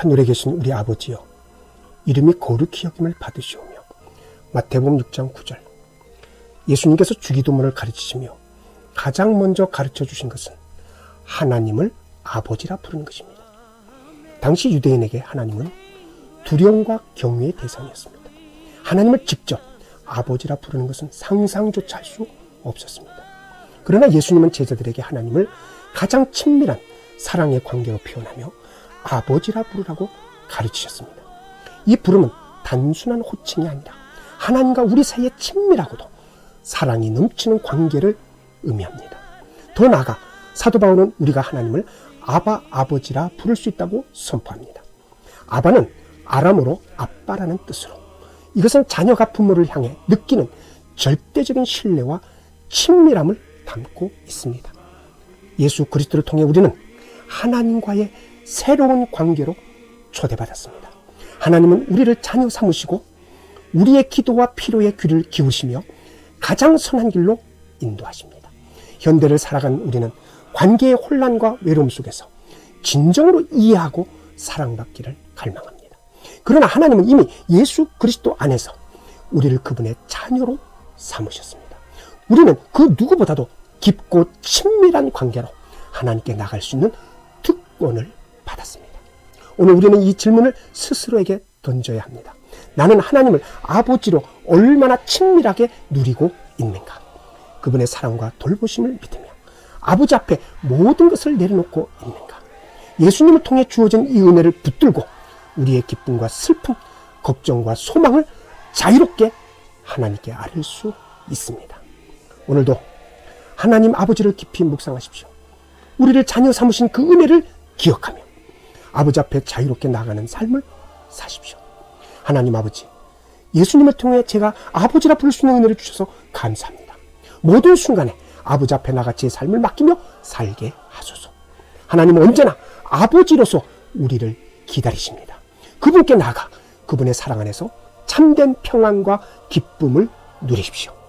하늘에 계신 우리 아버지여 이름이 거룩히 여김을 받으시오며 마태복음 6장 9절 예수님께서 주기도문을 가르치시며 가장 먼저 가르쳐 주신 것은 하나님을 아버지라 부르는 것입니다. 당시 유대인에게 하나님은 두려움과 경외의 대상이었습니다. 하나님을 직접 아버지라 부르는 것은 상상조차 할 수 없었습니다. 그러나 예수님은 제자들에게 하나님을 가장 친밀한 사랑의 관계로 표현하며 아버지라 부르라고 가르치셨습니다. 이 부름은 단순한 호칭이 아니라 하나님과 우리 사이에 친밀하고도 사랑이 넘치는 관계를 의미합니다. 더 나아가 사도 바울은 우리가 하나님을 아바 아버지라 부를 수 있다고 선포합니다. 아바는 아람어로 아빠라는 뜻으로 이것은 자녀가 부모를 향해 느끼는 절대적인 신뢰와 친밀함을 담고 있습니다. 예수 그리스도를 통해 우리는 하나님과의 새로운 관계로 초대받았습니다. 하나님은 우리를 자녀 삼으시고 우리의 기도와 필요에 귀를 기우시며 가장 선한 길로 인도하십니다. 현대를 살아간 우리는 관계의 혼란과 외로움 속에서 진정으로 이해하고 사랑받기를 갈망합니다. 그러나 하나님은 이미 예수 그리스도 안에서 우리를 그분의 자녀로 삼으셨습니다. 우리는 그 누구보다도 깊고 친밀한 관계로 하나님께 나갈 수 있는 특권을 받았습니다. 오늘 우리는 이 질문을 스스로에게 던져야 합니다. 나는 하나님을 아버지로 얼마나 친밀하게 누리고 있는가? 그분의 사랑과 돌보심을 믿으며 아버지 앞에 모든 것을 내려놓고 있는가? 예수님을 통해 주어진 이 은혜를 붙들고 우리의 기쁨과 슬픔, 걱정과 소망을 자유롭게 하나님께 아릴 수 있습니다. 오늘도 하나님 아버지를 깊이 묵상하십시오. 우리를 자녀 삼으신 그 은혜를 기억하며 아버지 앞에 자유롭게 나가는 삶을 사십시오. 하나님 아버지, 예수님을 통해 제가 아버지라 부를 수 있는 은혜를 주셔서 감사합니다. 모든 순간에 아버지 앞에 나가 제 삶을 맡기며 살게 하소서. 하나님은 언제나 아버지로서 우리를 기다리십니다. 그분께 나가 그분의 사랑 안에서 참된 평안과 기쁨을 누리십시오.